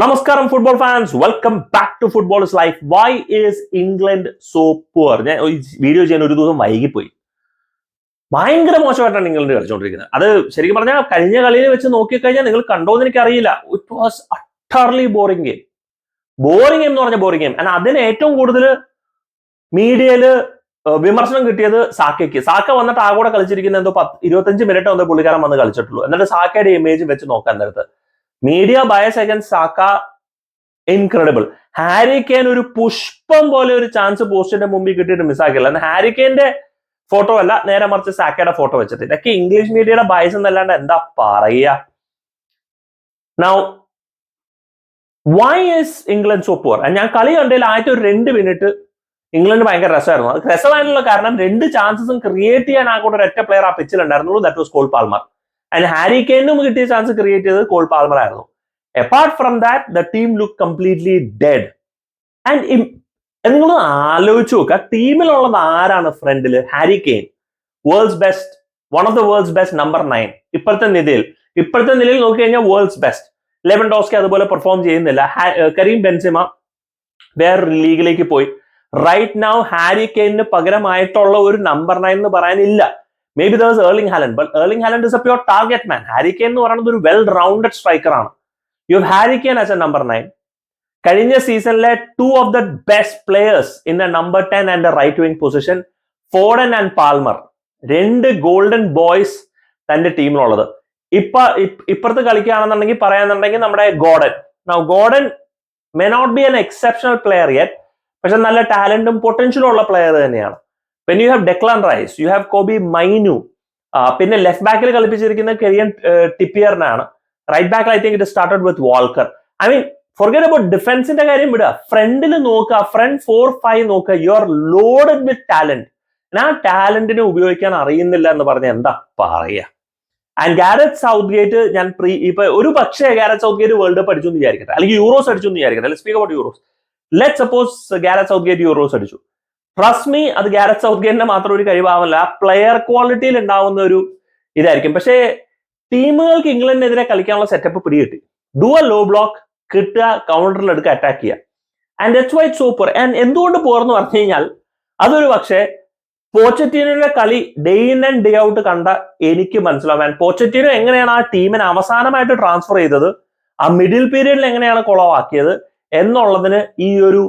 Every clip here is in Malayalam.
നമസ്കാരം football fans welcome back to football is life why is England so poor ഞാൻ വീഡിയോ ചെയ്യാൻ ഒരു ദിവസം വൈകിപ്പോയി. ഭയങ്കര മോശമായിട്ടാണ് ഇംഗ്ലണ്ട് കളിച്ചുകൊണ്ടിരിക്കുന്നത് അത് ശരിക്കും പറഞ്ഞാൽ കഴിഞ്ഞ കളിയിൽ വെച്ച് നോക്കിക്കഴിഞ്ഞാൽ നിങ്ങൾ കണ്ടോ എന്ന് അറിയില്ല it was utterly boring game boring game എന്ന് പറഞ്ഞ ബോറിംഗ് ഗെയിം എന്നാൽ അതിന് ഏറ്റവും കൂടുതൽ മീഡിയയിൽ വിമർശനം കിട്ടിയത് സാക്കയ്ക്ക്. സാക്ക വന്നിട്ട് ആ കൂടെ കളിച്ചിരിക്കുന്ന എന്തോ പത്ത് ഇരുപത്തഞ്ച് മിനിറ്റ് എന്തോ പുള്ളിക്കാരൻ വന്ന് കളിച്ചിട്ടുള്ളൂ. എന്നിട്ട് സാക്കയുടെ ഇമേജ് വെച്ച് നോക്കാൻ നേരത്ത്. Media bias against Saka incredible Harry Kane ഒരു പുഷ്പം പോലെ ഒരു ചാൻസ് പോസ്റ്റിന്റെ മുമ്പിൽ കിട്ടിയിട്ട് മിസ്സാക്കില്ല എന്നാൽ ഹാരി കെയിന്റെ ഫോട്ടോ അല്ല നേരെ മറിച്ച് സാക്കയുടെ ഫോട്ടോ വെച്ചിട്ട്. ഇതൊക്കെ ഇംഗ്ലീഷ് മീഡിയയുടെ ബയസ് എന്നല്ലാണ്ട് എന്താ പറയുക? Now why is England so ഞാൻ കളി കണ്ടതിൽ ആദ്യത്തെ ഒരു രണ്ട് മിനിറ്റ് ഇംഗ്ലണ്ട് ഭയങ്കര രസമായിരുന്നു. അത് രസമായിട്ടുള്ള കാരണം രണ്ട് ചാൻസസും ക്രിയേറ്റ് ചെയ്യാൻ ആ കൂടെ ഒരൊറ്റ പ്ലെയർ ആ പിച്ചിൽ ഉണ്ടായിരുന്നുള്ളൂ. That was Cole Palmer and Harry കെയിനും കിട്ടിയ ചാൻസ് ക്രിയേറ്റ് ചെയ്തത് കോൾ പാൽമർ ആയിരുന്നു. Apart from that the team look completely dead and നിങ്ങൾ ആലോചിച്ച് നോക്കുക ടീമിലുള്ളത് ആരാണ് ഫ്രണ്ടിൽ Harry Kane world's best one of the world's best number nine ഇപ്പോഴത്തെ നിലയിൽ ഇപ്പോഴത്തെ നിലയിൽ നോക്കി കഴിഞ്ഞാൽ വേൾഡ്സ് ബെസ്റ്റ് ലെവൻ ഡോസ്കി അതുപോലെ പെർഫോം ചെയ്യുന്നില്ല. കരീം ബെൻസിമ വേറൊരു ലീഗിലേക്ക് പോയി. റൈറ്റ് നൗ ഹാരി കെയിന് പകരമായിട്ടുള്ള ഒരു നമ്പർ നയൻ എന്ന് പറയാനില്ല. Maybe there's Erling Haaland but Erling Haaland is a pure target man Harry Kane എന്ന് പറയുന്നത് ഒരു വെൽ റൗണ്ടഡ് സ്ട്രൈക്കർ ആണ് you Harry Kane as a number nine കഴിഞ്ഞ സീസണിലെ two of the best players in the number ten and right wing position Foden and Palmer രണ്ട് ഗോൾഡൻ ബോയ്സ് തന്റെ ടീമിലുള്ളത് ഇപ്പ- ഇപ്പുറത്ത് കളിക്കുകയാണെന്നുണ്ടെങ്കിൽ പറയാന്നുണ്ടെങ്കിൽ നമ്മുടെ Foden now Foden may not be an exceptional player yet പക്ഷെ നല്ല ടാലന്റും പൊട്ടൻഷ്യലും ഉള്ള പ്ലെയർ തന്നെയാണ്. പിന്നെ you have Declan Rice you have Kobbie Mainoo പിന്നെ ലെഫ്റ്റ് ബാക്കിൽ കളിപ്പിച്ചിരിക്കുന്ന കെരിയൻ ടിപ്പിയറിനാണ് റൈറ്റ് ബാക്കിൽ I think it started with Walker I mean forget about ഡിഫൻസിന്റെ കാര്യം വിടുക. ഫ്രണ്ടിൽ നോക്കുക ഫ്രണ്ട് ഫോർ ഫൈവ് നോക്കുക. You are loaded with talent ആ ടാലന്റിനെ ഉപയോഗിക്കാൻ അറിയുന്നില്ല എന്ന് പറഞ്ഞ എന്താ പറയാ? ആൻഡ് ഗാരറ്റ് സൗത്ത് ഗേറ്റ് ഞാൻ പ്രീ ഇപ്പൊ ഒരു പക്ഷേ Gareth Southgate world cup അടിച്ചു എന്ന് വിചാരിക്കട്ടെ. അല്ലെങ്കിൽ യൂറോസ് അടിച്ചു എന്ന് വിചാരിക്കട്ടെ. Speak about Euros let suppose Gareth Southgate Euros അടിച്ചു. ട്രസ്റ്റ് മീ അത് ഗാരറ്റ് സൗത്ത് ഗേറ്റിന്റെ മാത്രം ഒരു കഴിവാവല്ല പ്ലെയർ ക്വാളിറ്റിയിൽ ഉണ്ടാവുന്ന ഒരു ഇതായിരിക്കും. പക്ഷേ ടീമുകൾക്ക് ഇംഗ്ലണ്ടിനെതിരെ കളിക്കാനുള്ള സെറ്റപ്പ് പിടികിട്ടി. ഡു ലോ ബ്ലോക്ക് കിട്ടുക കൗണ്ടറിൽ എടുക്കുക അറ്റാക്ക് ചെയ്യുക. ആൻഡ് എച്ച് വൈറ്റ് സൂപ്പർ ആൻഡ് എന്തുകൊണ്ട് പോർന്ന് പറഞ്ഞു കഴിഞ്ഞാൽ അതൊരു പക്ഷേ പോച്ചറ്റീനോയുടെ കളി day in and day out കണ്ട എനിക്ക് മനസ്സിലാവാൻ പോച്ചറ്റീനോ എങ്ങനെയാണ് ആ ടീമിനെ അവസാനമായിട്ട് ട്രാൻസ്ഫർ ചെയ്തത്? ആ മിഡിൽ പീരീഡിൽ എങ്ങനെയാണ് കുളവാക്കിയത്? എന്നുള്ളതിന് ഈ ഒരു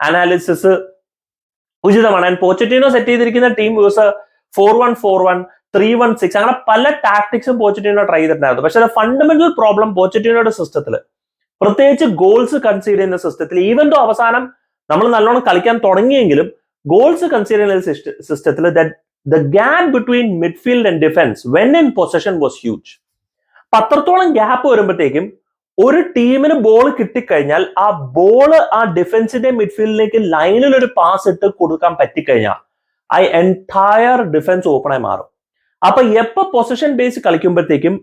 അനാലിസിസ് ഉചിതമാണ്. ആൻഡ് പോച്ചറ്റീനോ സെറ്റ് ചെയ്തിരിക്കുന്ന team use four one four one three one six അങ്ങനെ പല ടാക്ടിക്സും പോച്ചറ്റീനോ ട്രൈ ചെയ്തിട്ടുണ്ടായിരുന്നു. പക്ഷെ ഫണ്ടമെന്റൽ പ്രോബ്ലം പോച്ചറ്റീനോയുടെ സിസ്റ്റത്തിൽ പ്രത്യേകിച്ച് ഗോൾസ് കൺസീഡ് ചെയ്യുന്ന സിസ്റ്റത്തിൽ ഈവൻ ദോ അവസാനം നമ്മൾ നല്ലോണം കളിക്കാൻ തുടങ്ങിയെങ്കിലും ഗോൾസ് കൺസീഡ് ചെയ്യുന്ന സിസ്റ്റത്തിൽ the gap between midfield and defence when in possession was huge പത്രത്തോളം gap വരുമ്പോഴത്തേക്കും ഒരു ടീമിന് ബോൾ കിട്ടിക്കഴിഞ്ഞാൽ ആ ബോൾ ആ ഡിഫൻസിന്റെ മിഡ്ഫീൽഡിലേക്ക് ലൈനിൽ ഒരു പാസ് ഇട്ട് കൊടുക്കാൻ പറ്റിക്കഴിഞ്ഞാൽ ആ എന്റയർ ഡിഫൻസ് ഓപ്പണായി മാറും. അപ്പൊ എപ്പോ position base കളിക്കുമ്പോഴത്തേക്കും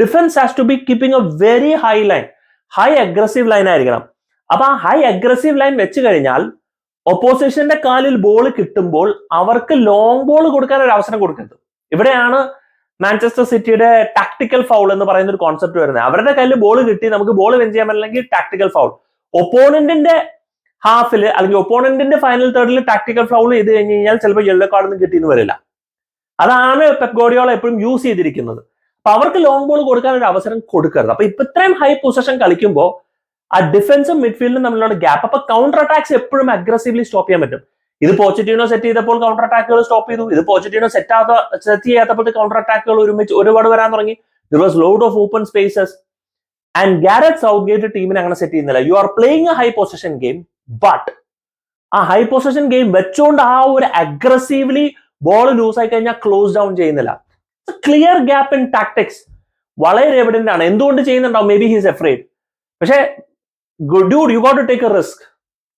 defence has to be keeping a very high line high aggressive line ആയിരിക്കണം. അപ്പൊ ആ ഹൈ അഗ്രസീവ് ലൈൻ വെച്ച് കഴിഞ്ഞാൽ ഒപ്പോസിഷന്റെ കാലിൽ ബോൾ കിട്ടുമ്പോൾ അവർക്ക് ലോങ് ബോൾ കൊടുക്കാൻ ഒരു അവസരം കൊടുക്കരുത്. ഇവിടെയാണ് മാഞ്ചസ്റ്റർ സിറ്റിയുടെ ടാക്ടിക്കൽ ഫൗൾ എന്ന് പറയുന്ന ഒരു കോൺസെപ്റ്റ് വരുന്നത് അവരുടെ കയ്യിൽ ബോൾ കിട്ടി നമുക്ക് ബോൾ വെഞ്ച് ചെയ്യാൻ പറ്റില്ലെങ്കിൽ ടാക്ടിക്കൽ ഫൗൾ ഒപ്പോണന്റിന്റെ ഹാഫിൽ അല്ലെങ്കിൽ ഒപ്പോണന്റിന്റെ ഫൈനൽ തേർഡിൽ ടാക്ടിക്കൽ ഫൗൾ ചെയ്ത് കഴിഞ്ഞ് കഴിഞ്ഞാൽ ചിലപ്പോൾ യെല്ലോ കാർഡൊന്നും കിട്ടിയെന്ന് വരില്ല. അതാണ് പെപ്ഗോഡിയോള എപ്പോഴും യൂസ് ചെയ്തിരിക്കുന്നത്. അപ്പൊ അവർക്ക് ലോങ് ബോൾ കൊടുക്കാൻ ഒരു അവസരം കൊടുക്കരുത്. അപ്പൊ ഇപ്പൊ ഇത്രയും ഹൈ പൊസിഷൻ കളിക്കുമ്പോൾ ആ ഡിഫൻസും മിഡ്ഫീൽഡും തമ്മിലുള്ള ഗ്യാപ്പ് അപ്പൊ കൗണ്ടർ അറ്റാക്സ് എപ്പോഴും അഗ്രസീവ്ലി സ്റ്റോപ്പ് ചെയ്യാൻ പറ്റും. ഇത് പോച്ചിറ്റീനോ സെറ്റ് ചെയ്തപ്പോൾ കൗണ്ടർ അറ്റാക്കുകൾ സ്റ്റോപ്പ് ചെയ്തു. ഇത് പോച്ചിറ്റീനോ സെറ്റ് ആകാത്ത സെറ്റ് ചെയ്യാത്തപ്പോൾ കൗണ്ടർ അറ്റാക്കുകൾ ഒരുമിച്ച് ഒരുപാട് വരാൻ തുടങ്ങി. There was load of open spaces and Gareth Southgate ടീമിനെ അങ്ങനെ സെറ്റ് ചെയ്യുന്നില്ല. You are playing a high position game but ആ ഹൈ പൊസിഷൻ ഗെയിം വെച്ചുകൊണ്ട് ആ ഒരു അഗ്രസീവ്ലി ബോൾ ലൂസ് ആയി കഴിഞ്ഞാൽ ക്ലോസ് ഡൗൺ ചെയ്യുന്നില്ല. ക്ലിയർ ഗ്യാപ്പ് ഇൻ ടാക്ടിക്സ് വളരെ എവിഡന്റ് ആണ്. എന്തുകൊണ്ട് ചെയ്യുന്നുണ്ടാവും? മേ ബി ഹിസ് എഫ്രൈഡ് പക്ഷേ dude you got to take a risk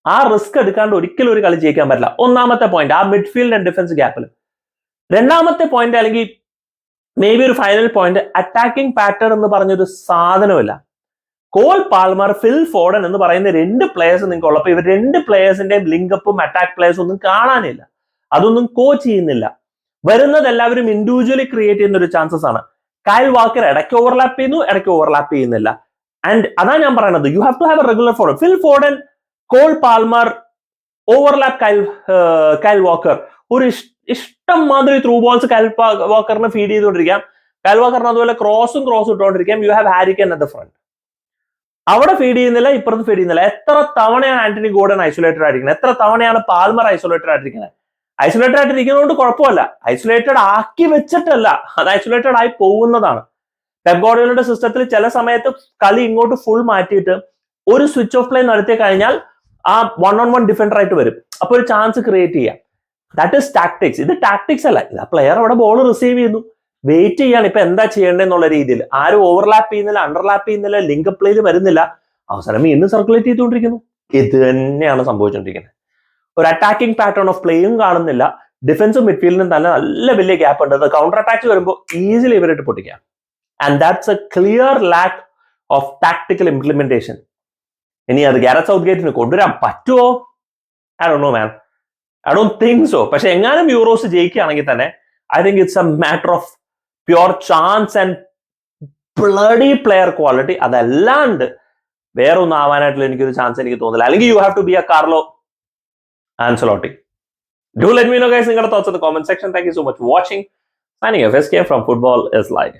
ആ റിസ്ക് എടുക്കാണ്ട് ഒരിക്കലും ഒരു കളി ജയിക്കാൻ പറ്റില്ല. ഒന്നാമത്തെ പോയിന്റ് ആ മിഡ്ഫീൽഡ് ആൻഡ് ഡിഫൻസ് ഗ്യാപ്പിൽ രണ്ടാമത്തെ പോയിന്റ് അല്ലെങ്കിൽ മേ ബി ഒരു ഫൈനൽ പോയിന്റ് അറ്റാക്കിംഗ് പാറ്റേൺ എന്ന് പറഞ്ഞൊരു സാധനമില്ല കോൾ പാൽമർ ഫിൽ ഫോർഡൻ എന്ന് പറയുന്ന രണ്ട് പ്ലേയേഴ്സ് നിങ്ങൾക്ക് ഉള്ളപ്പോൾ ഇവർ രണ്ട് പ്ലേയേഴ്സിന്റെയും ലിങ്കപ്പും അറ്റാക്ക് പ്ലേയേഴ്സും ഒന്നും കാണാനില്ല. അതൊന്നും കോച്ച് ചെയ്യുന്നില്ല. വരുന്നത് എല്ലാവരും ഇൻഡിവിജ്വലി ക്രിയേറ്റ് ചെയ്യുന്ന ഒരു ചാൻസസ് ആണ്. കയൽ വാക്കർ ഇടയ്ക്ക് ഓവർലാപ്പ് ചെയ്യുന്നു ഇടയ്ക്ക് ഓവർലാപ്പ് ചെയ്യുന്നില്ല. ആൻഡ് അതാണ് ഞാൻ പറയുന്നത് you have to have a regular Foden Phil Foden Cole Palmer overlap Kyle Kyle Walker. ഒരു ഇഷ്ടം മാതിരി ത്രൂ ബോൾസ് കൈൽ വാക്കറിന് ഫീഡ് ചെയ്തുകൊണ്ടിരിക്കാം. കൈൽ വാക്കറിന് അതുപോലെ ക്രോസും ക്രോസും ഇട്ടുകൊണ്ടിരിക്കാം. You have Harry Kane at the front അവിടെ ഫീഡ് ചെയ്യുന്നില്ല ഇപ്പുറത്ത് ഫീഡ് ചെയ്യുന്നില്ല. എത്ര തവണയാണ് ആന്റണി ഗോഡൻ ഐസൊലേറ്റഡ് ആയിരിക്കുന്നത്? എത്ര തവണയാണ് പാൽമർ ഐസൊലേറ്റഡ് ആയിട്ടിരിക്കുന്നത്? ഐസൊലേറ്റഡ് ആയിട്ടിരിക്കുന്നതുകൊണ്ട് കുഴപ്പമില്ല. ഐസൊലേറ്റഡ് ആക്കി വെച്ചിട്ടല്ല. അത് ഐസൊലേറ്റഡ് ആയി പോകുന്നതാണ്. പെപ് ഗോർഡിയയുടെ സിസ്റ്റത്തിൽ ചില സമയത്ത് കളി ഇങ്ങോട്ട് ഫുൾ മാറ്റിയിട്ട് ഒരു സ്വിച്ച് ഓഫ് പ്ലേ നടത്തി കഴിഞ്ഞാൽ ആ വൺ ഓൺ വൺ ഡിഫൻഡർ ആയിട്ട് വരും. അപ്പൊ ഒരു ചാൻസ് ക്രിയേറ്റ് ചെയ്യാം. ദാറ്റ് ഇസ് ടാക്ടിക്സ് ഇത് ടാക്ടിക്സ് അല്ല. ഇത് ആ പ്ലെയർ അവിടെ ബോൾ റിസീവ് ചെയ്യുന്നു. വെയിറ്റ് ചെയ്യാണ്. ഇപ്പൊ എന്താ ചെയ്യേണ്ടതെന്നുള്ള രീതിയിൽ. ആരും ഓവർലാപ്പ് ചെയ്യുന്നില്ല അണ്ടർലാപ്പ് ചെയ്യുന്നില്ല ലിങ്ക് പ്ലേയിൽ വരുന്നില്ല. അവസരം വീണ്ടും സർക്കുലേറ്റ് ചെയ്തുകൊണ്ടിരിക്കുന്നു. ഇത് തന്നെയാണ് സംഭവിച്ചുകൊണ്ടിരിക്കുന്നത്. ഒരു അറ്റാക്കിംഗ് പാറ്റേൺ ഓഫ് പ്ലേയും കാണുന്നില്ല. ഡിഫൻസും മിഡ്ഫീൽഡിനും തന്നെ നല്ല വലിയ ഗ്യാപ്പ് ഉണ്ട്. അത് കൗണ്ടർ അറ്റാക്സ് വരുമ്പോൾ ഈസിലി ഇവരായിട്ട് പൊട്ടിക്കാം. And that's a clear lack of tactical implementation ഇനി അത് ഗാരറ്റ് സൗത്ത് ഗേറ്റിന് കൊണ്ടുവരാൻ പറ്റുമോ I do know man I do think so പക്ഷെ എങ്ങാനും യൂറോസ് ജയിക്കുകയാണെങ്കിൽ തന്നെ I think it's a matter of pure chance and bloody player quality അതല്ലാണ്ട് വേറെ ഒന്നും ആവാനായിട്ടുള്ള എനിക്കൊരു ചാൻസ് എനിക്ക് തോന്നില്ല. അല്ലെങ്കിൽ you have to be a Carlo Ancelotti do let me know guys നിങ്ങളുടെ thoughts comment section thank you so much watching from football is life